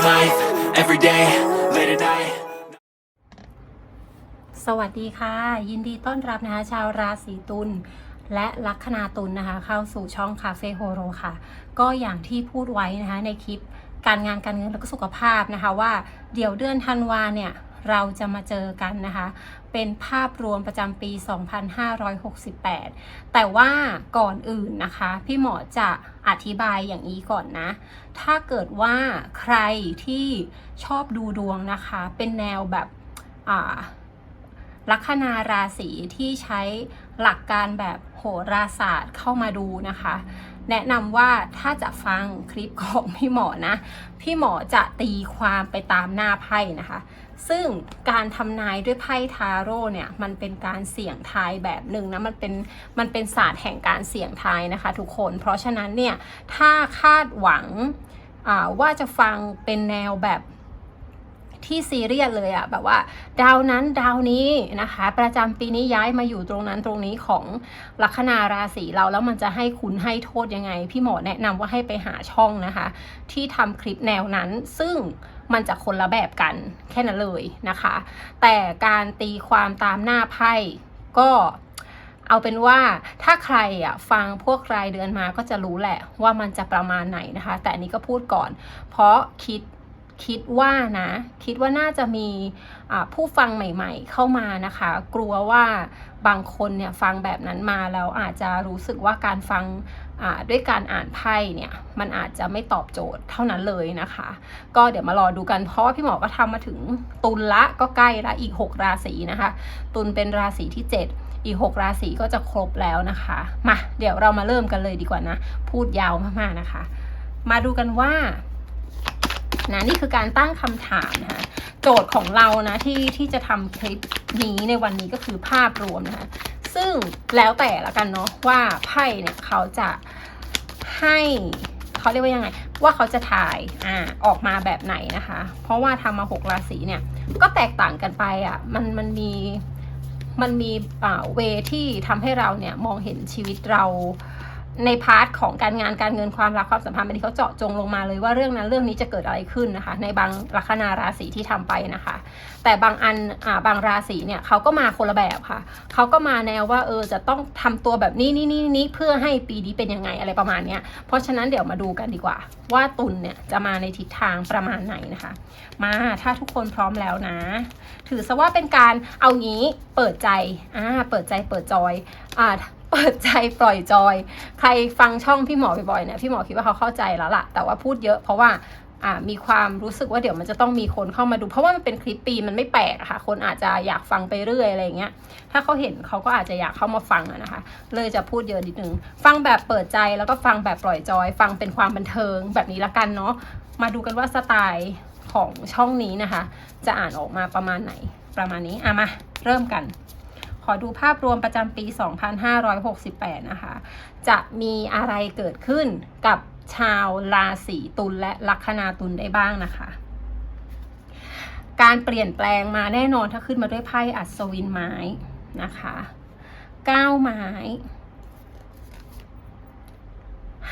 living life every day, late at night. สวัสดีค่ะ ยินดีต้อนรับนะคะชาวราศีตุลและลัคนาตุลนะคะ เข้าสู่ช่องคาเฟ่โฮโรค่ะ ก็อย่างที่พูดไว้นะคะในคลิปการงานการเงินแล้วก็สุขภาพนะคะว่าเดี๋ยวเดือนธันวาเนี่ย เราจะมาเจอกันนะคะ เป็นภาพรวมประจำปี 2568 แต่ว่าก่อนอื่นนะคะ พี่หมอจะอธิบายอย่างนี้ก่อนนะ ถ้าเกิดว่าใครที่ชอบดูดวงนะคะ เป็นแนวแบบอ่าลัคนาราศีที่ใช้หลักการแบบโหราศาสตร์เข้ามาดูนะคะ แนะนำว่าถ้าจะฟังคลิปของพี่หมอนะ พี่หมอจะตีความไปตามหน้าไพ่นะคะ ซึ่งการทำนายด้วยไพ่ทาโร่เนี่ยมันเป็นการเสี่ยงทายแบบหนึ่งนะมันเป็นมันเป็นศาสตร์แห่งการเสี่ยงทายนะคะทุกคนเพราะฉะนั้นเนี่ยถ้าคาดหวังว่าจะฟังเป็นแนวแบบ ที่ซีเรียสเลยอะแบบว่า ดาวนั้นดาวนี้นะคะ ประจำปีนี้ย้ายมาอยู่ตรงนั้นตรงนี้ของลัคนาราศีเราแล้วมันจะให้คุณให้โทษยังไง พี่หมอแนะนำว่าให้ไปหาช่องนะคะ ที่ทำคลิปแนวนั้น ซึ่งมันจะคนละแบบกันแค่นั้นเลยนะคะ แต่การตีความตามหน้าไพ่ก็เอาเป็นว่าถ้าใครอะฟังพวกรายเดือนมาก็จะรู้แหละว่ามันจะประมาณไหนนะคะ แต่อันนี้ก็พูดก่อน เพราะคิด คิดว่านะ คิดว่าน่าจะมีผู้ฟังใหม่ๆ เข้ามานะคะ กลัวว่าบางคนเนี่ยฟังแบบนั้นมาแล้วอาจจะรู้สึกว่าการฟังด้วยการอ่านไพ่เนี่ยมันอาจจะไม่ตอบโจทย์เท่านั้นเลยนะคะ ก็เดี๋ยวมารอดูกันเพราะว่าพี่หมอก็ทำมาถึงตุลละก็ใกล้ละอีก 6 ราศีนะคะ ตุลเป็นราศีที่ 7 อีก 6 ราศีก็จะครบแล้วนะคะมาเดี๋ยวเรามาเริ่มกันเลยดีกว่านะ พูดยาวมากๆนะคะ มาดูกันว่า นะนี่คือการตั้งคำถามนะคะโจทย์ของเรานะที่ที่จะทำคลิปนี้ในวันนี้ก็คือภาพรวมนะคะซึ่งแล้วแต่ละกันเนาะว่าไพ่เนี่ยเขาจะให้เขาเรียกว่ายังไง ว่าเขาจะถ่ายอ่าออกมาแบบไหนนะคะ เพราะว่าทำมาหกราศีเนี่ยก็แตกต่างกันไปอะมันมันมีมันมีเวที่ทำให้เราเนี่ยมองเห็นชีวิตเรา ในพาร์ทของการงานการเงินความรักความสัมพันธ์อันนี้เขาเจาะจงลงมาเลยว่าเรื่องนั้นเรื่องนี้จะเกิดอะไรขึ้นนะคะ ในบางลัคนาราศีที่ทำไปนะคะ แต่บางอันอ่าบางราศีเนี่ยเขาก็มาคนละแบบค่ะเขาก็มาแนวว่าเออจะต้องทำตัวแบบนี้นี่นี่นี่เพื่อให้ปีนี้เป็นยังไงอะไรประมาณเนี้ยเพราะฉะนั้นเดี๋ยวมาดูกันดีกว่า ว่าตุลเนี่ยจะมาในทิศทางประมาณไหนนะคะ มาถ้าทุกคนพร้อมแล้วนะ ถือซะว่าเป็นการเอางี้เปิดใจอ่าเปิดใจเปิดจอยอ่า เปิดใจปล่อยจอย ใครฟังช่องพี่หมอบ่อยๆเนี่ยพี่หมอคิดว่าเขาเข้าใจแล้วล่ะ แต่ว่าพูดเยอะเพราะว่าอ่ามีความรู้สึกว่าเดี๋ยวมันจะต้องมีคนเข้ามาดู เพราะว่ามันเป็นคลิปปีมันไม่แปลกอะค่ะ คนอาจจะอยากฟังไปเรื่อยอะไรอย่างเงี้ย ถ้าเขาเห็นเขาก็อาจจะอยากเข้ามาฟังนะคะ เลยจะพูดเยอะนิดนึง ฟังแบบเปิดใจแล้วก็ฟังแบบปล่อยจอย ฟังเป็นความบันเทิงแบบนี้ละกันเนาะ มาดูกันว่าสไตล์ของช่องนี้นะคะ จะอ่านออกมาประมาณไหนประมาณนี้อะมาเริ่มกัน ขอดูภาพรวมประจำปี 2568 นะคะ จะมีอะไรเกิดขึ้นกับชาวราศีตุลและลัคนาตุลได้บ้างนะคะ การเปลี่ยนแปลงมาแน่นอนถ้าขึ้นมาด้วยไพ่อัศวินไม้นะคะก้าไม้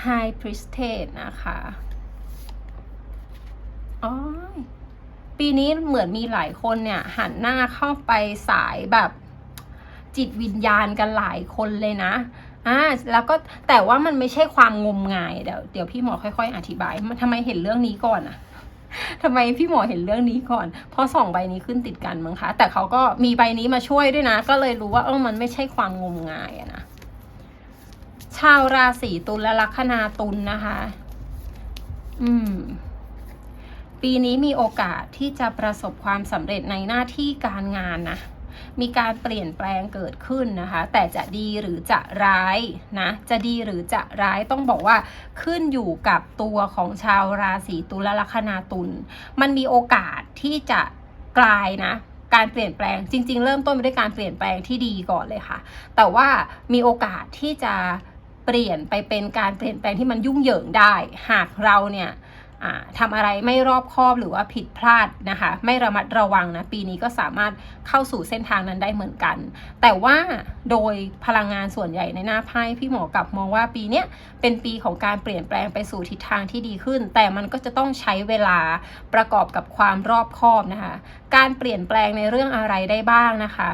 High Priestess นะคะอ๋อปีนี้เหมือนมีหลายคนเนี่ย หันหน้าเข้าไปสายแบบ จิตวิญญาณกันหลายคนเลยนะอ่าแล้วก็แต่ว่ามันไม่ใช่ความงมงายเดี๋ยวเดี๋ยวพี่หมอค่อย ๆ อธิบายทำไมเห็นเรื่องนี้ก่อนอะทำไมพี่หมอเห็นเรื่องนี้ก่อน เพราะสองใบนี้ขึ้นติดกันมั้งคะ แต่เขาก็มีใบนี้มาช่วยด้วยนะ ก็เลยรู้ว่าเออมันไม่ใช่ความงมงายอะนะ ชาวราศีตุลและลัคนาตุลนะคะ อืม ปีนี้มีโอกาสที่จะประสบความสำเร็จในหน้าที่การงานนะ มีการเปลี่ยนแปลงเกิดขึ้นนะคะ แต่จะดีหรือจะร้ายนะจะดีหรือจะร้ายต้องบอกว่าขึ้นอยู่กับตัวของชาวราศีตุลลัคนาตุลมันมีโอกาสที่จะกลายนะการเปลี่ยนแปลงจริง ๆ เริ่มต้นไปด้วยการเปลี่ยนแปลงที่ดีก่อนเลยค่ะ แต่ว่ามีโอกาสที่จะเปลี่ยนไปเป็นการเปลี่ยนแปลงที่มันยุ่งเหยิงได้ หากเราเนี่ย ทำอะไรไม่รอบคอบหรือว่าผิดพลาดนะคะ ไม่ระมัดระวังนะ ปีนี้ก็สามารถเข้าสู่เส้นทางนั้นได้เหมือนกัน แต่ว่าโดยพลังงานส่วนใหญ่ในหน้าไพ่พี่หมอกลับมองว่าปีนี้เป็นปีของการเปลี่ยนแปลงไปสู่ทิศทางที่ดีขึ้น แต่มันก็จะต้องใช้เวลาประกอบกับความรอบคอบนะคะ การเปลี่ยนแปลงในเรื่องอะไรได้บ้างนะคะ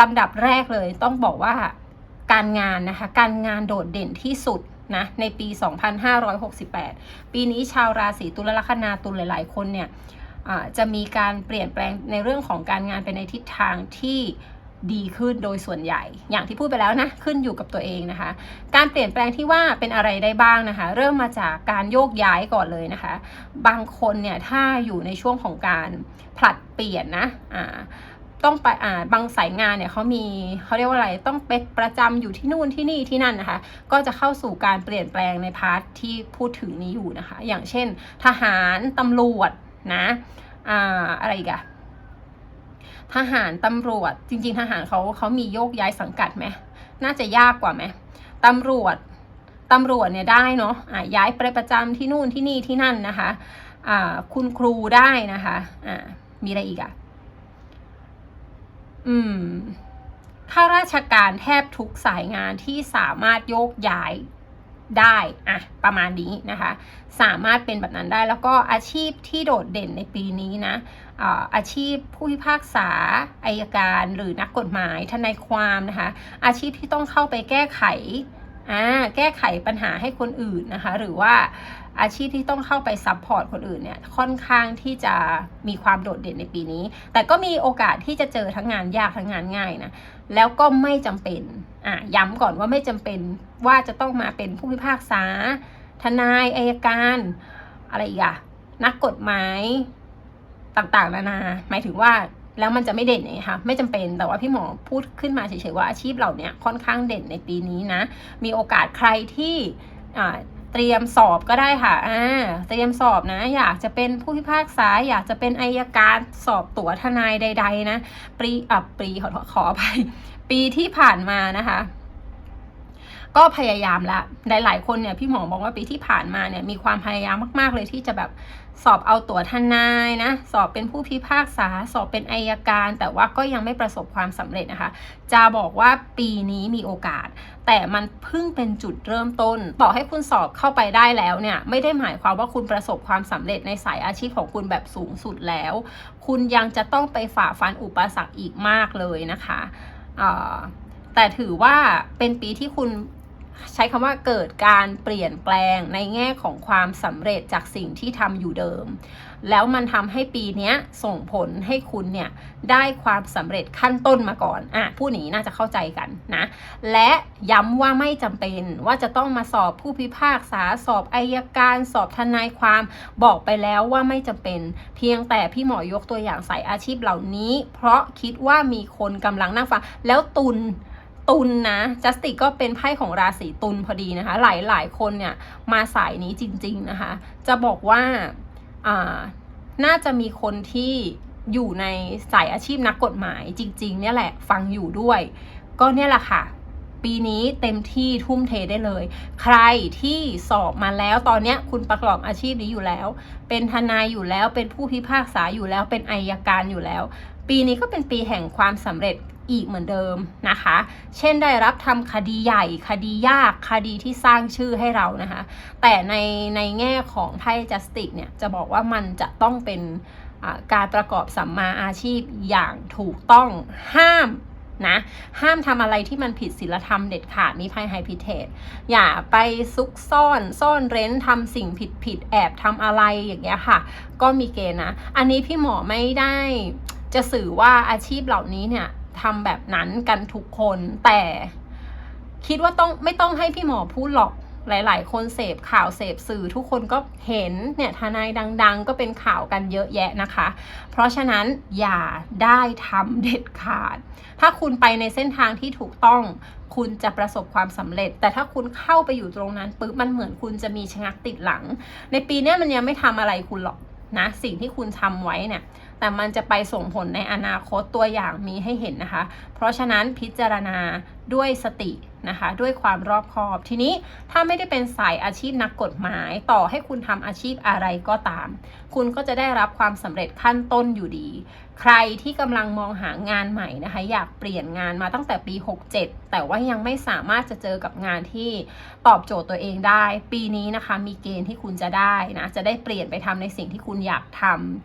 ลำดับแรกเลยต้องบอกว่าการงานนะคะ การงานโดดเด่นที่สุด นะในปี 2568 ปีนี้ชาวราศีตุลลัคนาตุลหลาย ๆ คนเนี่ยจะมีการเปลี่ยนแปลงในเรื่องของการงานไปในทิศทางที่ดีขึ้นโดยส่วนใหญ่ อย่างที่พูดไปแล้วนะขึ้นอยู่กับตัวเองนะคะ การเปลี่ยนแปลงที่ว่าเป็นอะไรได้บ้างนะคะ เริ่มมาจากการโยกย้ายก่อนเลยนะคะ บางคนเนี่ยถ้าอยู่ในช่วงของการผลัดเปลี่ยนนะอ่า ต้องไปอ่าบางสายงานเนี่ยเขามีเขาเรียกว่าอะไรต้องเป็นประจำอยู่ที่นู่นที่นี่ที่นั่นนะคะ ก็จะเข้าสู่การเปลี่ยนแปลงในพาร์ทที่พูดถึงนี้อยู่นะคะ อย่างเช่น ทหารตำรวจนะอ่าอะไรอีกอะทหารตำรวจจริง ๆ ทหารเขาเขามีโยกย้ายสังกัดไหมน่าจะยากกว่าไหมตำรวจตำรวจเนี่ยได้เนาะอ่าย้ายไปประจำที่นู่นที่นี่ที่นั่นนะคะอ่าคุณครูได้นะคะอ่ามีอะไรอีกอะ อืมข้าราชการแทบทุกสายงานที่สามารถโยกย้ายได้อะประมาณนี้นะคะ สามารถเป็นแบบนั้นได้แล้วก็อาชีพที่โดดเด่นในปีนี้นะอาอาชีพผู้พิพากษาอายการหรือนักกฎหมายทนายความนะคะ อาชีพที่ต้องเข้าไปแก้ไขอ่าแก้ไขปัญหาให้คนอื่นนะคะ หรือว่า อาชีพที่ต้องเข้าไปซัพพอร์ตคนอื่นเนี่ยค่อนข้างที่จะมีความโดดเด่นในปีนี้ แต่ก็มีโอกาสที่จะเจอทั้งงานยากทั้งงานง่ายนะแล้วก็ไม่จำเป็นอะย้ำก่อนว่าไม่จำเป็นว่าจะต้องมาเป็นผู้พิพากษา ทนายอายการอะไรอีกอะนักกฎหมายต่างๆ นานา หมายถึงว่าแล้วมันจะไม่เด่นไงคะไม่จำเป็นแต่ว่าพี่หมอพูดขึ้นมาเฉยๆว่าอาชีพเหล่านี้ค่อนข้างเด่นในปีนี้นะ มีโอกาสใครที่อ่า ตรียมสอบก็ได้ค่ะอ่าเตรียมสอบนะ อยากจะเป็นผู้พิพากษา อยากจะเป็นอายการสอบตั๋วทนายใด ๆ นะ ปีอะปีขอขออภัยปีที่ผ่านมานะคะ ก็พยายามละหลายๆ คนเนี่ยพี่หมอบอกว่าปีที่ผ่านมาเนี่ยมีความพยายามมาก ๆ เลยที่จะแบบสอบเอาตั๋วทนายนะ สอบเป็นผู้พิพากษา สอบเป็นอายการ แต่ว่าก็ยังไม่ประสบความสำเร็จนะคะ จะบอกว่าปีนี้มีโอกาส แต่มันเพิ่งเป็นจุดเริ่มต้น ต่อให้คุณสอบเข้าไปได้แล้วเนี่ยไม่ได้หมายความว่าคุณประสบความสำเร็จในสายอาชีพของคุณแบบสูงสุดแล้ว คุณยังจะต้องไปฝ่าฟันอุปสรรคอีกมากเลยนะคะแต่ถือว่าเป็นปีที่คุณ ใช้คำว่าเกิดการเปลี่ยนแปลงในแง่ของความสำเร็จจากสิ่งที่ทำอยู่เดิม แล้วมันทำให้ปีนี้ส่งผลให้คุณเนี่ยได้ความสำเร็จขั้นต้นมาก่อนอะผู้นี้น่าจะเข้าใจกันนะ และย้ำว่าไม่จำเป็นว่าจะต้องมาสอบผู้พิพากษาสอบอายการสอบทนายความบอกไปแล้วว่าไม่จำเป็น เพียงแต่พี่หมอยกตัวอย่างสายอาชีพเหล่านี้ เพราะคิดว่ามีคนกำลังนั่งฟังแล้วตุน ตุนนะจัสติกก็เป็นไพ่ของราศีตุลพอดีนะคะ หลายหลายคนเนี่ยมาสายนี้จริง ๆนะคะ จะบอกว่าอ่าน่าจะมีคนที่อยู่ในสายอาชีพนักกฎหมายจริง ๆ เนี่ยแหละฟังอยู่ด้วย ก็เนี่ยแหละค่ะ ปีนี้เต็มที่ทุ่มเทได้เลย ใครที่สอบมาแล้วตอนเนี้ยคุณประกอบอาชีพนี้อยู่แล้ว เป็นทนายอยู่แล้วเป็นผู้พิพากษาอยู่แล้วเป็นอายการอยู่แล้ว ปีนี้ก็เป็นปีแห่งความสำเร็จ อีกเหมือนเดิมนะคะ เช่นได้รับทำคดีใหญ่คดียากคดีที่สร้างชื่อให้เรานะคะ แต่ในในแง่ของไพ่จัสติกเนี่ยจะบอกว่ามันจะต้องเป็นการประกอบสัมมาอาชีพอย่างถูกต้องห้ามนะห้ามทำอะไรที่มันผิดศีลธรรมเด็ดขาดนี่ไพ่ไฮพิเทศอย่าไปซุกซ่อนซ่อนเร้นทำสิ่งผิดผิดแอบทำอะไรอย่างเงี้ยค่ะ ก็มีเกณฑ์นะ อันนี้พี่หมอไม่ได้จะสื่อว่าอาชีพเหล่านี้เนี่ย ทำแบบนั้นกันทุกคนแต่คิดว่าต้องไม่ต้องให้พี่หมอพูดหรอกหลาย ๆ คนเสพข่าวเสพสื่อทุกคนก็เห็นเนี่ยทนายดัง ๆ ก็เป็นข่าวกันเยอะแยะนะคะ เพราะฉะนั้นอย่าได้ทำเด็ดขาด ถ้าคุณไปในเส้นทางที่ถูกต้อง คุณจะประสบความสำเร็จ แต่ถ้าคุณเข้าไปอยู่ตรงนั้นปุ๊บมันเหมือนคุณจะมีชะงักติดหลัง ในปีนี้มันยังไม่ทำอะไรคุณหรอกนะ สิ่งที่คุณทำไว้เนี่ย แต่มันจะไปส่งผลในอนาคตตัวอย่างมีให้เห็นนะคะ เพราะฉะนั้นพิจารณาด้วยสติ นะคะ ด้วยความรอบคอบ ทีนี้ถ้าไม่ได้เป็นสายอาชีพนักกฎหมาย ต่อให้คุณทำอาชีพอะไรก็ตาม คุณก็จะได้รับความสำเร็จขั้นต้นอยู่ดี ใครที่กำลังมองหางานใหม่นะคะ อยากเปลี่ยนงานมาตั้งแต่ปี 67 แต่ว่ายังไม่สามารถจะเจอกับงานที่ตอบโจทย์ตัวเองได้ ปีนี้นะคะ มีเกณฑ์ที่คุณจะได้นะจะได้เปลี่ยนไปทำในสิ่งที่คุณอยากท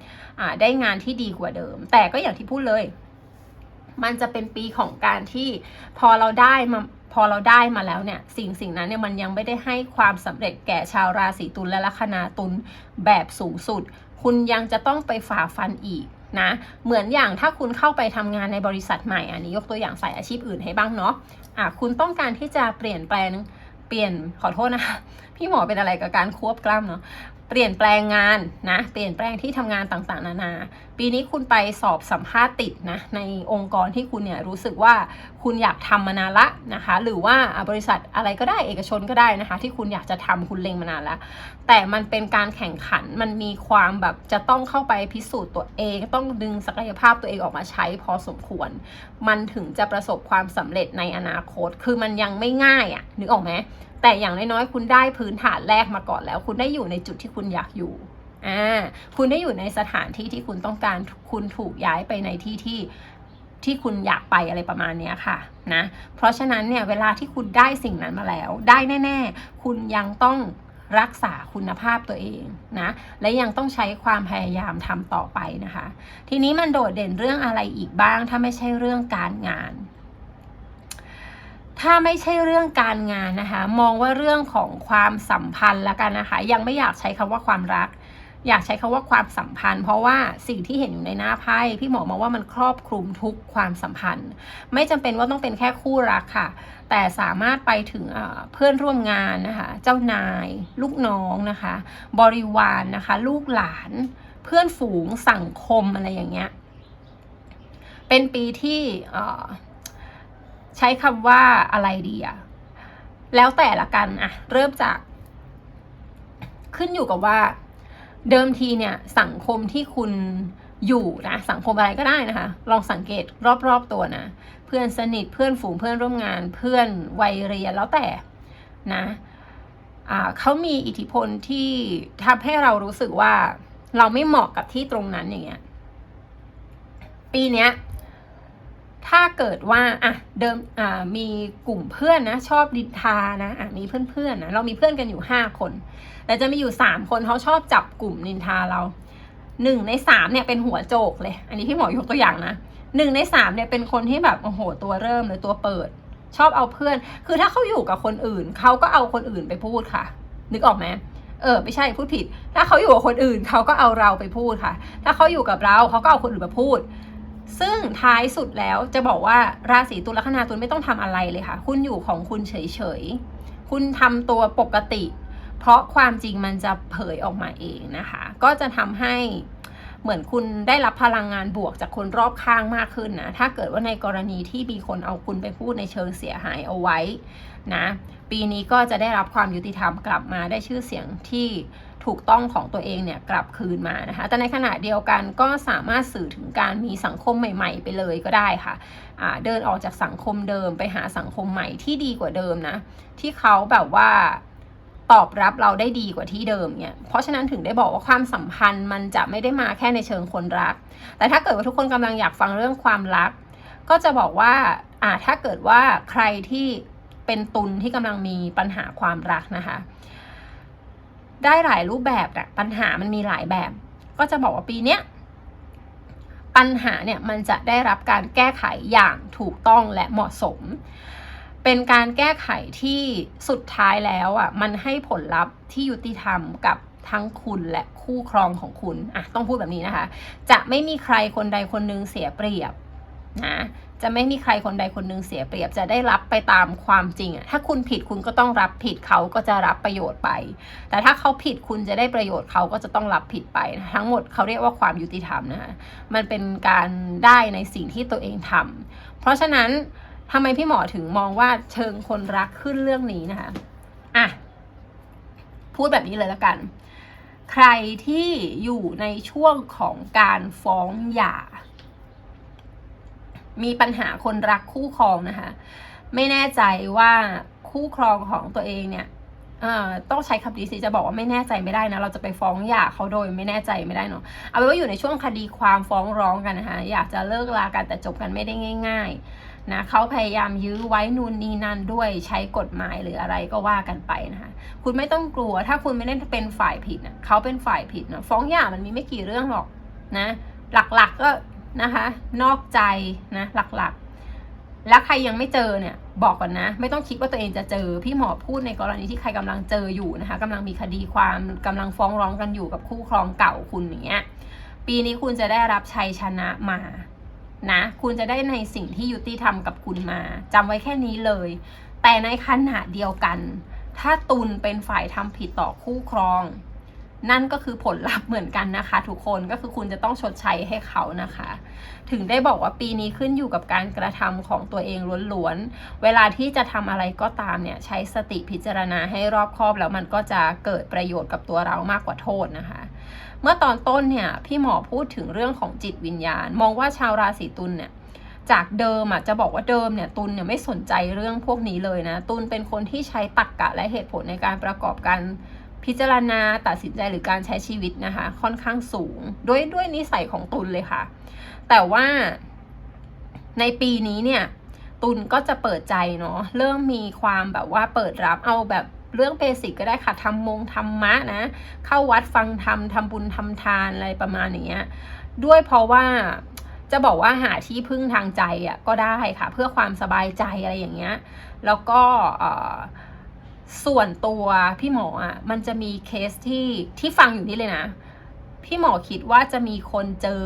ำได้งานที่ดีกว่าเดิม แต่ก็อย่างที่พูดเลยมันจะเป็นปีของการที่พอเราได้มา พอเราได้มาแล้วเนี่ยสิ่งสิ่งนั้นเนี่ยมันยังไม่ได้ให้ความสำเร็จแก่ชาวราศีตุลและลัคนาตุลแบบสูงสุด คุณยังจะต้องไปฝ่าฟันอีกนะเหมือนอย่างถ้าคุณเข้าไปทำงานในบริษัทใหม่อันนี้ยกตัวอย่างสายอาชีพอื่นให้บ้างเนาะอะคุณต้องการที่จะเปลี่ยนแปลงเปลี่ยนขอโทษนะคะพี่หมอเป็นอะไรกับการควบกล้ามเนาะ เปลี่ยนแปลงงานนะ เปลี่ยนแปลงที่ทำงานต่างๆ นานา ปีนี้คุณไปสอบสัมภาษณ์ติดนะ ในองค์กรที่คุณเนี่ยรู้สึกว่าคุณอยากทำมานานละนะคะ หรือว่าบริษัทอะไรก็ได้เอกชนก็ได้นะคะ ที่คุณอยากจะทำคุณเล็งมานานล้วแต่มันเป็นการแข่งขันมันมีความแบบจะต้องเข้าไปพิสูจน์ตัวเอง ต้องดึงศักยภาพตัวเองออกมาใช้พอสมควร มันถึงจะประสบความสำเร็จในอนาคต คือมันยังไม่ง่ายอะ่ะนึกออกไหม แต่อย่างน้อยๆ คุณได้พื้นฐานแรกมาก่อนแล้ว คุณได้อยู่ในจุดที่คุณอยากอยู่อ่าคุณได้อยู่ในสถานที่ที่คุณต้องการคุณถูกย้ายไปในที่ที่ที่คุณอยากไปอะไรประมาณนี้ค่ะนะเพราะฉะนั้นเนี่ยเวลาที่คุณได้สิ่งนั้นมาแล้ว ได้แน่ ๆ คุณยังต้องรักษาคุณภาพตัวเองนะ และยังต้องใช้ความพยายามทำต่อไปนะคะ ทีนี้มันโดดเด่นเรื่องอะไรอีกบ้าง ถ้าไม่ใช่เรื่องการงาน ถ้าไม่ใช่เรื่องการงานนะคะ มองว่าเรื่องของความสัมพันธ์ละกันนะคะ ยังไม่อยากใช้คำว่าความรัก อยากใช้คำว่าความสัมพันธ์ เพราะว่าสิ่งที่เห็นอยู่ในหน้าไพ่พี่หมอมองว่ามันครอบคลุมทุกความสัมพันธ์ ไม่จำเป็นว่าต้องเป็นแค่คู่รักค่ะ แต่สามารถไปถึงเพื่อนร่วมงานนะคะ เจ้านาย ลูกน้องนะคะ บริวารนนะคะ ลูกหลาน เพื่อนฝูงสังคมอะไรอย่างเงี้ยเป็นปีที่ ใช้คำว่าอะไรดีอะแล้วแต่ละกันอะเริ่มจาก ขึ้นอยู่กับว่า เดิมทีเนี่ย สังคมที่คุณอยู่นะสังคมอะไรก็ได้นะคะ ลองสังเกตรอบๆตัวนะ เพื่อนสนิทเพื่อนฝูงเพื่อนร่วมงาน เพื่อนวัยเรียนแล้วแต่นะอ่าเขามีอิทธิพลที่ทำให้เรารู้สึกว่าเราไม่เหมาะกับที่ตรงนั้นอย่างเงี้ยปีเนี้ย ถ้าเกิดว่าอะเดิมอ่ามีกลุ่มเพื่อนนะ ชอบดินทานะอะมีเพื่อนๆนะเรามีเพื่อนกันอยู่ห้าคน แต่จะมีอยู่สามคนเขาชอบจับกลุ่มนินทาเราหนึ่งในสามเนี่ยเป็นหัวโจกเลย อันนี้พี่หมอยกตัวอย่างนะหนึ่งในสามเนี่ยเป็นคนที่แบบโอ้โหตัวเริ่มเลยตัวเปิด ชอบเอาเพื่อน คือถ้าเขาอยู่กับคนอื่นเขาก็เอาคนอื่นไปพูดค่ะ นึกออกไหมเออไม่ใช่พูดผิด ถ้าเขาอยู่กับคนอื่นเขาก็เอาเราไปพูดค่ะ ถ้าเขาอยู่กับเราเขาก็เอาคนอื่นมาพูด ซึ่งท้ายสุดแล้วจะบอกว่าราศีตุลลัคนาตุลไม่ต้องทำอะไรเลยค่ะ คุณอยู่ของคุณเฉยๆ คุณทำตัวปกติ เพราะความจริงมันจะเผยออกมาเองนะคะ ก็จะทำให้เหมือนคุณได้รับพลังงานบวกจากคนรอบข้างมากขึ้นนะ ถ้าเกิดว่าในกรณีที่มีคนเอาคุณไปพูดในเชิงเสียหายเอาไว้นะ ปีนี้ก็จะได้รับความยุติธรรมกลับมาได้ชื่อเสียงที่ ถูกต้องของตัวเองเนี่ยกลับคืนมานะคะ แต่ในขณะเดียวกันก็สามารถสื่อถึงการมีสังคมใหม่ ๆ ไปเลยก็ได้ค่ะเดินออกจากสังคมเดิมไปหาสังคมใหม่ที่ดีกว่าเดิมนะ ที่เขาแบบว่าตอบรับเราได้ดีกว่าที่เดิมเนี่ย เพราะฉะนั้นถึงได้บอกว่าความสัมพันธ์มันจะไม่ได้มาแค่ในเชิงคนรัก แต่ถ้าเกิดว่าทุกคนกำลังอยากฟังเรื่องความรัก ก็จะบอกว่าอ่าถ้าเกิดว่าใครที่เป็นตุลที่กำลังมีปัญหาความรักนะคะ ได้หลายรูปแบบอะปัญหามันมีหลายแบบ ก็จะบอกว่าปีเนี้ยปัญหาเนี่ยมันจะได้รับการแก้ไขอย่างถูกต้องและเหมาะสม เป็นการแก้ไขที่สุดท้ายแล้วอะมันให้ผลลัพธ์ที่ยุติธรรมกับทั้งคุณและคู่ครองของคุณอะต้องพูดแบบนี้นะคะ จะไม่มีใครคนใดคนหนึงเสียเปรียบนะ จะไม่มีใครคนใดคนหนึงเสียเปรียบจะได้รับไปตามความจริงอะถ้าคุณผิดคุณก็ต้องรับผิดเขาก็จะรับประโยชน์ไป แต่ถ้าเขาผิดคุณจะได้ประโยชน์เขาก็จะต้องรับผิดไป ทั้งหมดเขาเรียกว่าความยุติธรรมนะคะมันเป็นการได้ในสิ่งที่ตัวเองทำเพราะฉะนั้นทำไมพี่หมอถึงมองว่าเชิงคนรักขึ้นเรื่องนี้นะคะอะพูดแบบนี้เลยละกัน ใครที่อยู่ในช่วงของการฟ้องหย่า มีปัญหาคนรักคู่ครองนะคะ ไม่แน่ใจว่าคู่ครองของตัวเองเนี่ยต้องใช้คำนี้สิจะบอกว่าไม่แน่ใจไม่ได้นะ เราจะไปฟ้องหย่าเขาโดยไม่แน่ใจไม่ได้เนาะเอาเป็นว่าอยู่ในช่วงคดีความฟ้องร้องกันนะคะอยากจะเลิกลากันแต่จบกันไม่ได้ง่าย ๆนะเขาพยายามยื้อไว้นูนนี่นั่นด้วยใช้กฎหมายหรืออะไรก็ว่ากันไปนะคะคุณไม่ต้องกลัวถ้าคุณไม่ได้เป็นฝ่ายผิดนะเขาเป็นฝ่ายผิดนะฟ้องหย่ามันมีไม่กี่เรื่องหรอกนะ หลักๆก็ นะคะ นอกใจนะหลักๆ แล้วใครยังไม่เจอเนี่ยบอกก่อนนะ ไม่ต้องคิดว่าตัวเองจะเจอ พี่หมอพูดในกรณีที่ใครกำลังเจออยู่นะคะกำลังมีคดีความกำลังฟ้องร้องกันอยู่กับคู่ครองเก่าคุณอย่างเงี้ยปีนี้คุณจะได้รับชัยชนะมานะคุณจะได้ในสิ่งที่ยุติธรรมกับคุณมาจำไว้แค่นี้เลย แต่ในขณะเดียวกัน ถ้าตุลเป็นฝ่ายทำผิดต่อคู่ครอง นั่นก็คือผลลัพธ์เหมือนกันนะคะ ทุกคนก็คือคุณจะต้องชดใช้ให้เขานะคะ ถึงได้บอกว่าปีนี้ขึ้นอยู่กับการกระทำของตัวเองล้วนๆ เวลาที่จะทำอะไรก็ตามเนี่ยใช้สติพิจารณาให้รอบคอบแล้วมันก็จะเกิดประโยชน์กับตัวเรามากกว่าโทษนะคะ เมื่อตอนต้นเนี่ยพี่หมอพูดถึงเรื่องของจิตวิญญาณ มองว่าชาวราศีตุลเนี่ยจากเดิมอะจะบอกว่าเดิมเนี่ยตุลเนี่ยไม่สนใจเรื่องพวกนี้เลยนะ ตุลเป็นคนที่ใช้ตรรกกะและเหตุผลในการประกอบการ พิจารณาตัดสินใจหรือการใช้ชีวิตนะคะ ค่อนข้างสูงด้วยด้วยนิสัยของตุลเลยค่ะ แต่ว่าในปีนี้เนี่ยตุลก็จะเปิดใจเนาะเริ่มมีความแบบว่าเปิดรับเอาแบบเรื่องเบสิกก็ได้ค่ะทำมงธรรมะนะ เข้าวัดฟังธรรมทำบุญทำทานอะไรประมาณอย่างเงี้ยด้วยเพราะว่าจะบอกว่าหาที่พึ่งทางใจอะก็ได้ค่ะ เพื่อความสบายใจอะไรอย่างเงี้ย แล้วก็เอ่อ ส่วนตัวพี่หมออะมันจะมีเคสที่ที่ฟังอยู่นี่เลยนะ พี่หมอคิดว่าจะมีคนเจอ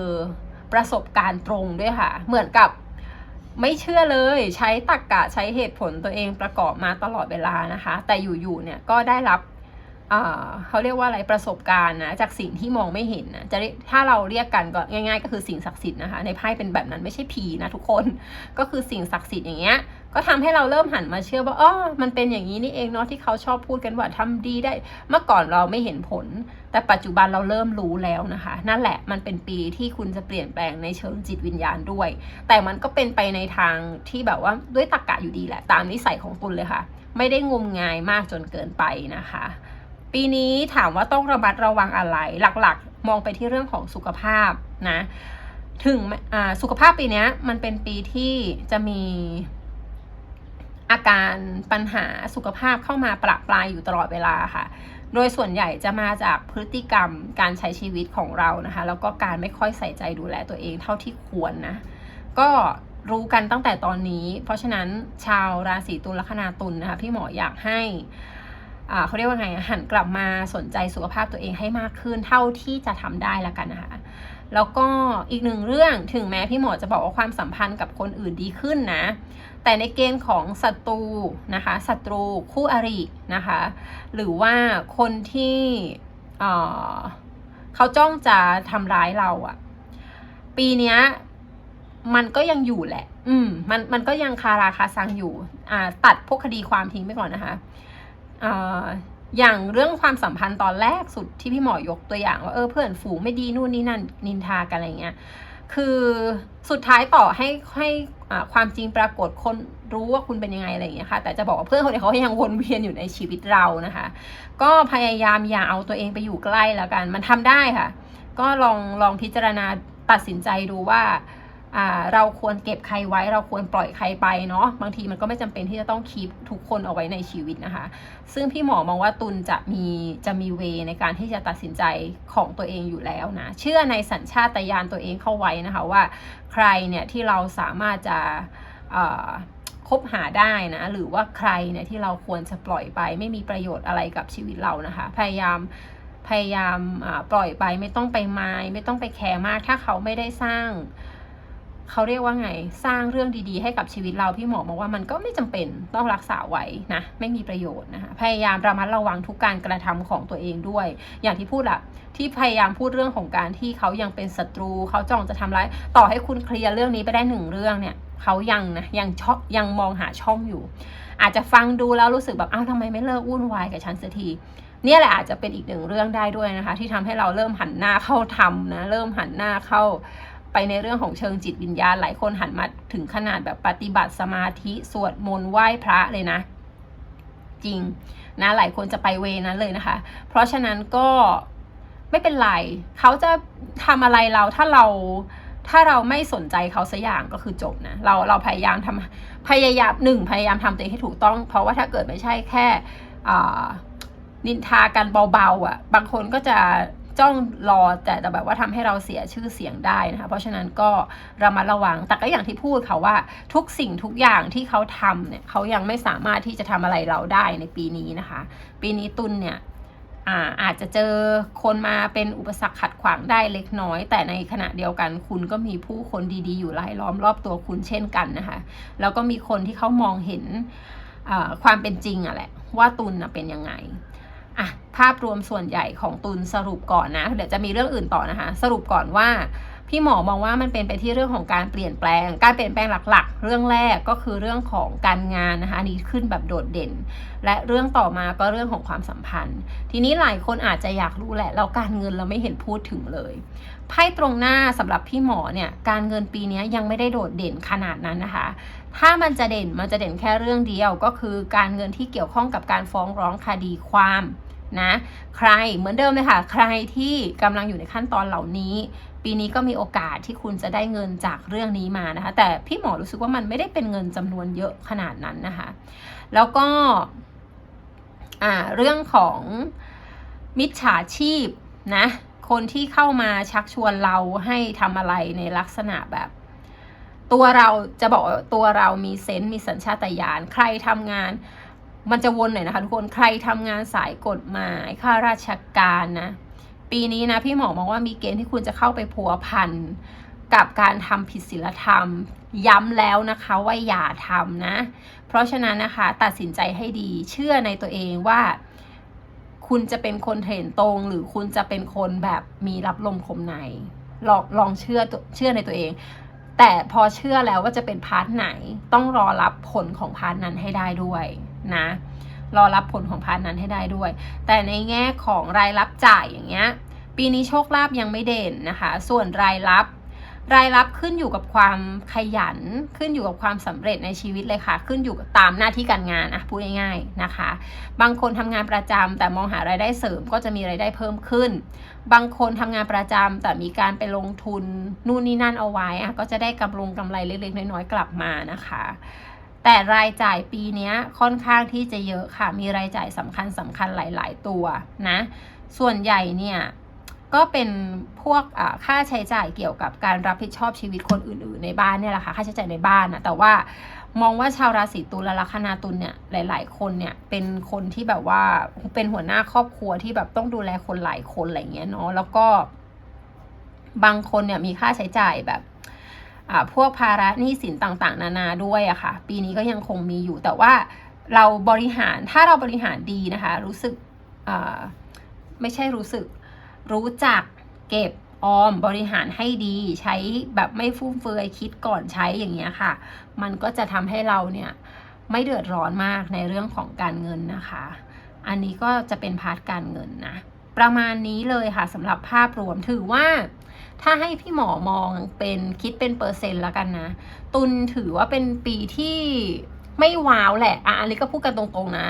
ประสบการณ์ตรงด้วยค่ะ เหมือนกับไม่เชื่อเลยใช้ตรกกะใช้เหตุผลตัวเองประกอบมาตลอดเวลานะคะ แต่อยู่ๆเนี่ยก็ได้รับเขาเรียกว่าอะไรประสบการณ์นะจากสิ่งที่มองไม่เห็นนะจะถ้าเราเรียกกันก็ง่าย ๆ ก็คือสิ่งศักดิ์สิทธิ์นะคะในไพ่เป็นแบบนั้นไม่ใช่ผีนะทุกคนก็คือสิ่งศักดิ์สิทธิ์อย่างเงี้ย ก็ทำให้เราเริ่มหันมาเชื่อว่าอ๋อมันเป็นอย่างนี้นี่เองเนาะที่เขาชอบพูดกันว่าทำดีได้ เมื่อก่อนเราไม่เห็นผล แต่ปัจจุบันเราเริ่มรู้แล้วนะคะ นั่นแหละมันเป็นปีที่คุณจะเปลี่ยนแปลงในเชิงจิตวิญญาณด้วย แต่มันก็เป็นไปในทางที่แบบว่าด้วยตรรกะอยู่ดีแหละ ตามนิสัยของตุลเลยค่ะ ไม่ได้งมงายมากจนเกินไปนะคะ ปีนี้ถามว่าต้องระมัดระวังอะไร หลักๆ มองไปที่เรื่องของสุขภาพนะ ถึงสุขภาพปีนี้มันเป็นปีที่จะมี อาการปัญหาสุขภาพเข้ามาประปรายอยู่ตลอดเวลาค่ะ โดยส่วนใหญ่จะมาจากพฤติกรรมการใช้ชีวิตของเรานะคะ แล้วก็การไม่ค่อยใส่ใจดูแลตัวเองเท่าที่ควรนะ ก็รู้กันตั้งแต่ตอนนี้ เพราะฉะนั้นชาวราศีตุลลัคนาตุลนะคะพี่หมออยากให้อ่าเขาเรียกว่าไงหันกลับมาสนใจสุขภาพตัวเองให้มากขึ้นเท่าที่จะทำได้และกันนะคะ แล้วก็อีกหนึ่งเรื่องถึงแม้พี่หมอจะบอกว่าความสัมพันธ์กับคนอื่นดีขึ้นนะ แต่ในเกณฑ์ของศัตรูนะคะศัตรูคู่อรินะคะ หรือว่าคนที่เเขาจ้องจะทำร้ายเราอะปีนี้มันก็ยังอยู่แหละ อืม มัน มันก็ยังคาราคาซังอยู่ อ่า ตัดพวกคดีความทิ้งไปก่อนนะคะ อ่อ อย่างเรื่องความสัมพันธ์ตอนแรกสุดที่พี่หมอยกตัวอย่างว่าเออเพื่อนฝูงไม่ดีนู่นนี่นั่นนินทากันอะไรเงี้ยคือสุดท้ายต่อให้ให้อ่าความจริงปรากฏคนรู้ว่าคุณเป็นยังไงอะไรอย่างเงี้ยค่ะแต่จะบอกว่าเพื่อนคนนี้เขายังวนเวียนอยู่ในชีวิตเรานะคะ ก็พยายามอย่าเอาตัวเองไปอยู่ใกล้แล้วกัน มันทำได้ค่ะ ก็ลองลองพิจารณาตัดสินใจดูว่า เราควรเก็บใครไว้ เราควรปล่อยใครไปเนาะบางทีมันก็ไม่จำเป็นที่จะต้องคีปทุกคนเอาไว้ในชีวิตนะคะ ซึ่งพี่หมอมองว่าตุลจะมีจะมีเวในการที่จะตัดสินใจของตัวเองอยู่แล้วนะเชื่อในสัญชาตญาณตัวเองเข้าไว้นะคะว่าใครเนี่ยที่เราสามารถจะคบหาได้นะหรือว่าใครเนี่ยที่เราควรจะปล่อยไป ไม่มีประโยชน์อะไรกับชีวิตเรานะคะ พยายามพยายามปล่อยไปไม่ต้องไปไม้ไม่ต้องไปแคร์มาก ถ้าเขาไม่ได้สร้าง เขาเรียกว่าไงสร้างเรื่องดีๆ ให้กับชีวิตเราพี่หมอบอกว่ามันก็ไม่จำเป็นต้องรักษาไว้นะไม่มีประโยชน์นะคะพยายามระมัดระวังทุกการกระทำของตัวเองด้วย อย่างที่พูดอะที่พยายามพูดเรื่องของการที่เขายังเป็นศัตรูเขาจ้องจะทำร้ายต่อให้คุณเคลียร์เรื่องนี้ไปได้หนึ่งเรื่องเนี่ยเขายังนะยังชอบยังมองหาช่องอยู่ อาจจะฟังดูแล้วรู้สึกแบบอ้าวทำไมไม่เลิกวุ่นวายกับฉันสักทีเนี่ยแหละอาจจะเป็นอีกหนึ่งเรื่องได้ด้วยนะคะ ที่ทำให้เราเริ่มหันหน้าเข้าทำนะเริ่มหันหน้าเข้า ไปในเรื่องของเชิงจิตวิญญาณ หลายคนหันมาถึงขนาดแบบปฏิบัติสมาธิสวดมนต์ไหว้พระเลยนะ จริงนะหลายคนจะไปเวนั้นเลยนะคะ เพราะฉะนั้นก็ไม่เป็นไรเขาจะทำอะไรเราถ้าเราถ้าเราไม่สนใจเขาสักอย่างก็คือจบนะ เราเราพยายามทำพยายามหนึ่งพยายามทำตัวเองให้ถูกต้อง เพราะว่าถ้าเกิดไม่ใช่แค่นินทากันเบาๆอะ บางคนก็จะ จ้องรอแต่แต่แบบว่าทำให้เราเสียชื่อเสียงได้นะคะเพราะฉะนั้นก็ระมัดระวัง แต่ก็อย่างที่พูดค่ะว่าทุกสิ่งทุกอย่างที่เขาทำเนี่ยเขายังไม่สามารถที่จะทำอะไรเราได้ในปีนี้นะคะ ปีนี้ตุลเนี่ยอาอาจจะเจอคนมาเป็นอุปสรรคขัดขวางได้เล็กน้อย แต่ในขณะเดียวกันคุณก็มีผู้คนดีๆ อยู่รายล้อมรอบตัวคุณเช่นกันนะคะแล้วก็มีคนที่เขามองเห็นความเป็นจริงอะแหละว่าตุลน่ะเป็นยังไง อะภาพรวมส่วนใหญ่ของตุลสรุปก่อนนะ เดี๋ยวจะมีเรื่องอื่นต่อนะคะ สรุปก่อนว่าพี่หมอมองว่ามันเป็นไปที่เรื่องของการเปลี่ยนแปลง การเปลี่ยนแปลงหลักๆ เรื่องแรกก็คือเรื่องของการงานนะคะนี้ขึ้นแบบโดดเด่น และเรื่องต่อมาก็เรื่องของความสัมพันธ์ ทีนี้หลายคนอาจจะอยากรู้แหละแล้วการเงินเราไม่เห็นพูดถึงเลยไพ่ตรงหน้าสำหรับพี่หมอเนี่ยการเงินปีนี้ยังไม่ได้โดดเด่นขนาดนั้นนะคะ ถ้ามันจะเด่นมันจะเด่นแค่เรื่องเดียวก็คือการเงินที่เกี่ยวข้องกับการฟ้องร้องคดีความ นะใครเหมือนเดิมเลยค่ะ ใครที่กำลังอยู่ในขั้นตอนเหล่านี้ ปีนี้ก็มีโอกาสที่คุณจะได้เงินจากเรื่องนี้มานะคะ แต่พี่หมอรู้สึกว่ามันไม่ได้เป็นเงินจำนวนเยอะขนาดนั้นนะคะ แล้วก็อ่าเรื่องของมิจฉาชีพนะคนที่เข้ามาชักชวนเราให้ทำอะไรในลักษณะแบบ ตัวเราจะบอกตัวเรามีเซนต์มีสัญชาตญาณใครทำงาน มันจะวนหน่อยนะคะทุกคนใครทำงานสายกฎหมายข้าราชการนะ ปีนี้นะพี่หมอมองว่ามีเกณฑ์ที่คุณจะเข้าไปพัวพันกับการทำผิดศีลธรรม ย้ำแล้วนะคะว่าอย่าทำนะ เพราะฉะนั้นนะคะตัดสินใจให้ดีเชื่อในตัวเองว่าคุณจะเป็นคนเห็นตรง หรือคุณจะเป็นคนแบบมีรับลมคมในลองลองเชื่อเชื่อในตัวเอง แต่พอเชื่อแล้วว่าจะเป็นพาร์ทไหนต้องรอรับผลของพาร์ทนั้นให้ได้ด้วย นะรอรับผลของพาร์ทนั้นให้ได้ด้วย แต่ในแง่ของรายรับจ่ายอย่างเงี้ยปีนี้โชคลาภยังไม่เด่นนะคะ ส่วนรายรับรายรับขึ้นอยู่กับความขยัน ขึ้นอยู่กับความสำเร็จในชีวิตเลยค่ะ ขึ้นอยู่กับตามหน้าที่การงานอะพูดง่ายๆนะคะ บางคนทำงานประจำแต่มองหารายได้เสริมก็จะมีรายได้เพิ่มขึ้น บางคนทำงานประจำแต่มีการไปลงทุนนู่นนี่นั่นเอาไว้อะก็จะได้กำลงกำไรเล็กๆน้อยๆกลับมานะคะ แต่รายจ่ายปีนี้ค่อนข้างที่จะเยอะค่ะ มีรายจ่ายสำคัญสำคัญหลาย ๆ ตัวนะ ส่วนใหญ่เนี่ยก็เป็นพวกค่าใช้จ่ายเกี่ยวกับการรับผิดชอบชีวิตคนอื่น ๆ ในบ้านเนี่ยแหละค่ะ ค่าใช้จ่ายในบ้านนะแต่ว่ามองว่าชาวราศีตุลและลัคนาตุลเนี่ยหลาย ๆ คนเนี่ยเป็นคนที่แบบว่าเป็นหัวหน้าครอบครัวที่แบบต้องดูแลคนหลายคนอะไรเงี้ยเนาะแล้วก็บางคนเนี่ยมีค่าใช้จ่ายแบบ พวกภาระหนี้สินต่างๆ นานาด้วยอะค่ะ ปีนี้ก็ยังคงมีอยู่แต่ว่าเราบริหารถ้าเราบริหารดีนะคะ รู้สึกไม่ใช่รู้สึก รู้จักเก็บออมบริหารให้ดีใช้แบบไม่ฟุ่มเฟือยคิดก่อนใช้อย่างเงี้ยค่ะ มันก็จะทำให้เราเนี่ยไม่เดือดร้อนมากในเรื่องของการเงินนะคะ อันนี้ก็จะเป็นพาร์ทการเงินนะ ประมาณนี้เลยค่ะสำหรับภาพรวมถือว่า ถ้าให้พี่หมอมองเป็นคิดเป็นเปอร์เซ็นต์แล้วกันนะ ตุลถือว่าเป็นปีที่ไม่ว้าวแหละอะอันนี้ก็พูดกันตรงๆนะ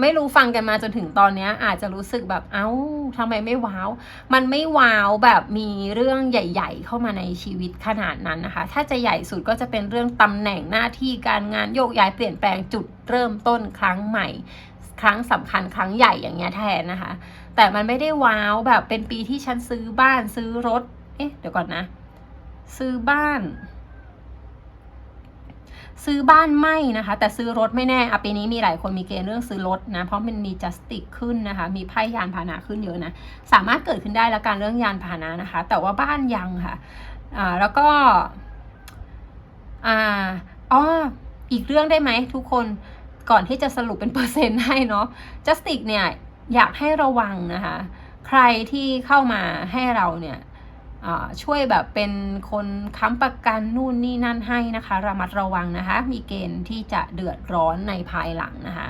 ไม่รู้ฟังกันมาจนถึงตอนนี้อาจจะรู้สึกแบบเอ้าทำไมไม่ว้าว มันไม่ว้าวแบบมีเรื่องใหญ่ ๆ เข้ามาในชีวิตขนาดนั้นนะคะ ถ้าจะใหญ่สุดก็จะเป็นเรื่องตำแหน่งหน้าที่การงานโยกย้ายเปลี่ยนแปลงจุดเริ่มต้นครั้งใหม่ ครั้งสำคัญครั้งใหญ่อย่างเงี้ยแทนนะคะ แต่มันไม่ได้ว้าวแบบเป็นปีที่ฉันซื้อบ้านซื้อรถ เอ๊ะ เดี๋ยวก่อนนะ ซื้อบ้าน ซื้อบ้านไม่นะคะ แต่ซื้อรถไม่แน่อะปีนี้มีหลายคนมีเกณฑ์เรื่องซื้อรถนะ เพราะมันมีจัสติกขึ้นนะคะ มีไพ่ยานพาหนะขึ้นเยอะนะ สามารถเกิดขึ้นได้แล้วการเรื่องยานพาหนะนะคะ แต่ว่าบ้านยังค่ะ อ่า แล้วก็ อ่าอ๋ออีกเรื่องได้ไหมทุกคนก่อนที่จะสรุปเป็นเปอร์เซ็นต์ให้เนาะจัสติกเนี่ยอยากให้ระวังนะคะ ใครที่เข้ามาให้เราเนี่ย ช่วยแบบเป็นคนค้ำประกันนู่นนี่นั่นให้นะคะ ระมัดระวังนะคะ มีเกณฑ์ที่จะเดือดร้อนในภายหลังนะคะ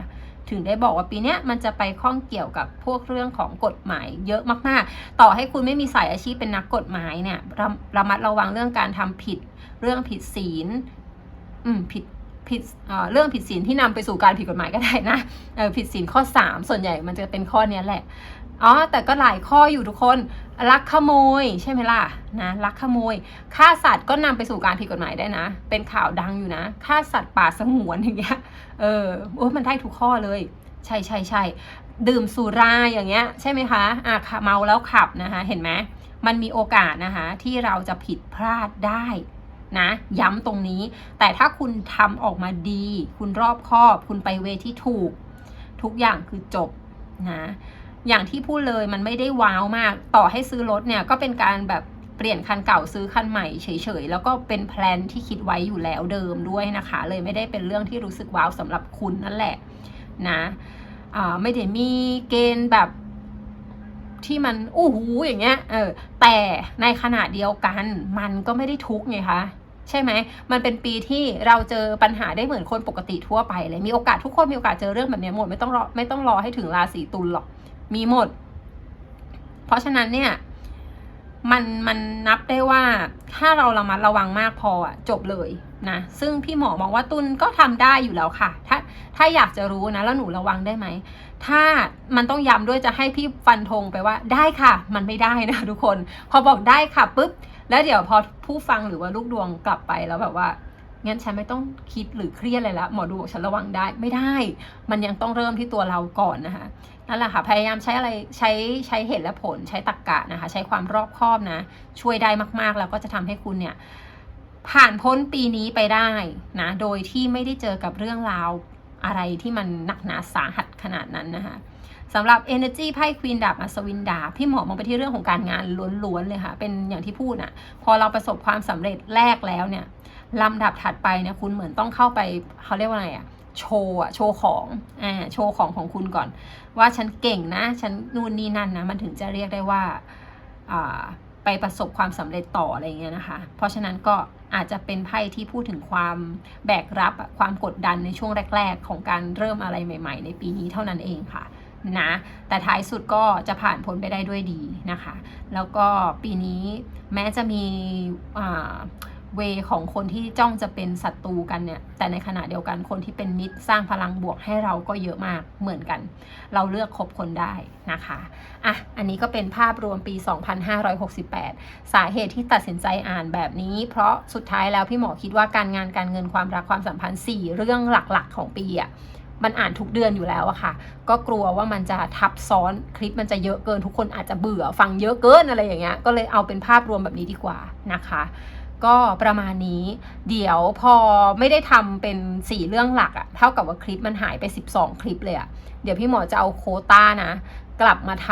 ถึงได้บอกว่าปีนี้มันจะไปข้องเกี่ยวกับพวกเรื่องของกฎหมายเยอะมากๆ ต่อให้คุณไม่มีสายอาชีพเป็นนักกฎหมายเนี่ยระระมัดระวังเรื่องการทำผิด เรื่องผิดศีล อืมผิดผิดเอ่อเรื่องผิดศีลที่นำไปสู่การผิดกฎหมายก็ได้นะผิดศีลข้อ 3 ส่วนใหญ่มันจะเป็นข้อนี้แหละ อ๋อแต่ก็หลายข้ออยู่ทุกคนลักขโมยใช่ไหมล่ะนะลักขโมยฆ่าสัตว์ก็นำไปสู่การผิดกฎหมายได้นะ เป็นข่าวดังอยู่นะฆ่าสัตว์ป่าสงวนอย่างเงี้ยเออโอ้มันได้ทุกข้อเลย ใช่ใช่ใช่ดื่มสุราอย่างเงี้ยใช่ไหมคะอะเมาแล้วขับนะคะเห็นไหมมันมีโอกาสนะคะที่เราจะผิดพลาดได้นะย้ำตรงนี้ แต่ถ้าคุณทำออกมาดี คุณรอบคอบ คุณไปเวที่ถูก ทุกอย่างคือจบนะ อย่างที่พูดเลยมันไม่ได้ว้าวมาก ต่อให้ซื้อรถเนี่ยก็เป็นการแบบเปลี่ยนคันเก่าซื้อคันใหม่เฉยๆ แล้วก็เป็นแพลนที่คิดไว้อยู่แล้วเดิมด้วยนะคะ เลยไม่ได้เป็นเรื่องที่รู้สึกว้าวสำหรับคุณนั่นแหละนะไม่ได้มีเกณฑ์แบบที่มันอู้หูอย่างเงี้ยเออแต่ในขณะเดียวกันมันก็ไม่ได้ทุกไงคะใช่ไหม มันเป็นปีที่เราเจอปัญหาได้เหมือนคนปกติทั่วไปเลย มีโอกาสทุกคนมีโอกาสเจอเรื่องแบบนี้หมด ไม่ต้องรอไม่ต้องรอให้ถึงราศีตุลหรอก มีหมด เพราะฉะนั้นเนี่ย มันมันนับได้ว่าถ้าเราระมัดระวังมากพออะจบเลยนะซึ่งพี่หมอมองว่าตุลก็ทำได้อยู่แล้วค่ะ ถ้าถ้าอยากจะรู้นะ แล้วหนูระวังได้ไหม ถ้ามันต้องย้ำด้วยจะให้พี่ฟันธงไปว่าได้ค่ะ มันไม่ได้นะทุกคน พอบอกได้ค่ะปุ๊บแล้วเดี๋ยวพอผู้ฟังหรือว่าลูกดวงกลับไปแล้วแบบว่างั้นฉันไม่ต้องคิดหรือเครียดอะไรละหมอดูบอกฉันระวังได้ไม่ได้ มันยังต้องเริ่มที่ตัวเราก่อนนะคะ นั่นแหละค่ะ พยายามใช้อะไรใช้ใช้เหตุและผล ใช้ตรรกกะนะคะ ใช้ความรอบคอบนะ ช่วยได้มากๆ แล้วก็จะทำให้คุณเนี่ย ผ่านพ้นปีนี้ไปได้นะ โดยที่ไม่ได้เจอกับเรื่องราวอะไรที่มันหนักหนาสาหัสขนาดนั้นนะคะสำหรับ Energy ไพ่ควีนดาบอัศวินดาบพี่หมอมองไปที่เรื่องของการงานล้วนๆเลยค่ะ เป็นอย่างที่พูดอะพอเราประสบความสำเร็จแรกแล้วเนี่ยลำดับถัดไปเนี่ยคุณเหมือนต้องเข้าไปเขาเรียกว่าไงอะ โชว์อะโชว์ของอ่าโชว์ของของคุณก่อน ว่าฉันเก่งนะ ฉันนู่นนี่นั่นนะ มันถึงจะเรียกได้ว่าอ่าไปประสบความสำเร็จต่ออะไรเงี้ยนะคะ เพราะฉะนั้นก็อาจจะเป็นไพ่ที่พูดถึงความแบกรับความกดดันในช่วงแรก ๆ ของการเริ่มอะไรใหม่ ๆ ในปีนี้เท่านั้นเองค่ะนะแต่ท้ายสุดก็จะผ่านพ้นไปได้ด้วยดีนะคะ แล้วก็ปีนี้แม้จะมีอ่า เวของคนที่จ้องจะเป็นศัตรูกันเนี่ย แต่ในขณะเดียวกันคนที่เป็นมิตรสร้างพลังบวกให้เราก็เยอะมากเหมือนกัน เราเลือกคบคนได้นะคะอะอันนี้ก็เป็นภาพรวมปี 2568 สาเหตุที่ตัดสินใจอ่านแบบนี้ เพราะสุดท้ายแล้วพี่หมอคิดว่าการงานการเงินความรักความสัมพันธ์ 4 เรื่องหลักๆ ของปีอะมันอ่านทุกเดือนอยู่แล้วอะค่ะ ก็กลัวว่ามันจะทับซ้อนคลิปมันจะเยอะเกิน ทุกคนอาจจะเบื่อฟังเยอะเกินอะไรอย่างเงี้ย ก็เลยเอาเป็นภาพรวมแบบนี้ดีกว่านะคะ ก็ประมาณนี้ เดี๋ยวพอไม่ได้ทำเป็น 4 เรื่องหลักอะเท่ากับว่าคลิปมันหายไป 12 คลิปเลยอะเดี๋ยวพี่หมอจะเอาโคต้านะ กลับมาท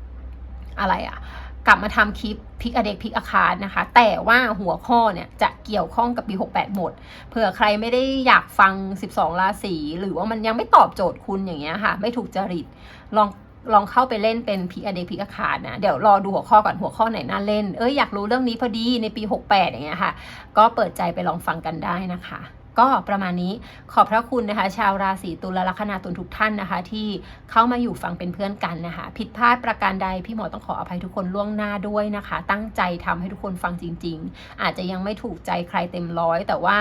ำอะไรอะกลับมาทำคลิปพิกอเด็กพิกอาคารนะคะ แต่ว่าหัวข้อเนี่ยจะเกี่ยวข้องกับปี 68 หมด เผื่อใครไม่ได้อยากฟัง 12 ราศีหรือว่ามันยังไม่ตอบโจทย์คุณอย่างเงี้ยค่ะ ไม่ถูกจริตลอง ลองเข้าไปเล่นเป็นพิกอเดพิกอาคารนะเดี๋ยวรอดูหัวข้อก่อนหัวข้อไหนน่าเล่น เอ้ยอยากรู้เรื่องนี้พอดีในปี 68 อย่างเงี้ยค่ะ ก็เปิดใจไปลองฟังกันได้นะคะก็ประมาณนี้ขอบพระคุณนะคะ ชาวราศีตุลและลัคนาตุลทุกท่านนะคะ ที่เข้ามาอยู่ฟังเป็นเพื่อนกันนะคะ ผิดพลาดประการใดพี่หมอต้องขออภัยทุกคนล่วงหน้าด้วยนะคะ ตั้งใจทำให้ทุกคนฟังจริง ๆ อาจจะยังไม่ถูกใจใครเต็มร้อย แต่ว่า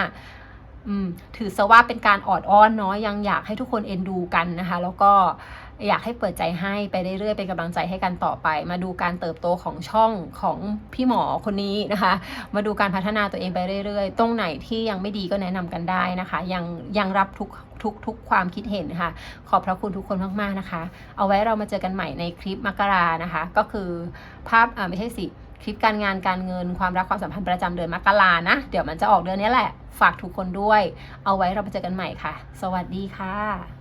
ถือซะว่าเป็นการออดอ้อนเนาะยังอยากให้ทุกคนเอ็นดูกันนะคะ แล้วก็ อยากให้เปิดใจให้ไปเรื่อยๆเป็นกำลังใจให้กันต่อไป มาดูการเติบโตของช่องของพี่หมอคนนี้นะคะ มาดูการพัฒนาตัวเองไปเรื่อยๆ ตรงไหนที่ยังไม่ดีก็แนะนำกันได้นะคะ ยังยังรับทุกทุกทุกความคิดเห็นนะคะขอบพระคุณทุกคนมากๆนะคะ เอาไว้เรามาเจอกันใหม่ในคลิปมกรานะคะ ก็คือภาพอ่าไม่ใช่สิคลิปการงานการเงินความรักความสัมพันธ์ประจำเดือนมกรานะ เดี๋ยวมันจะออกเดือนนี้แหละ ฝากทุกคนด้วย เอาไว้เราไปเจอกันใหม่ค่ะ สวัสดีค่ะ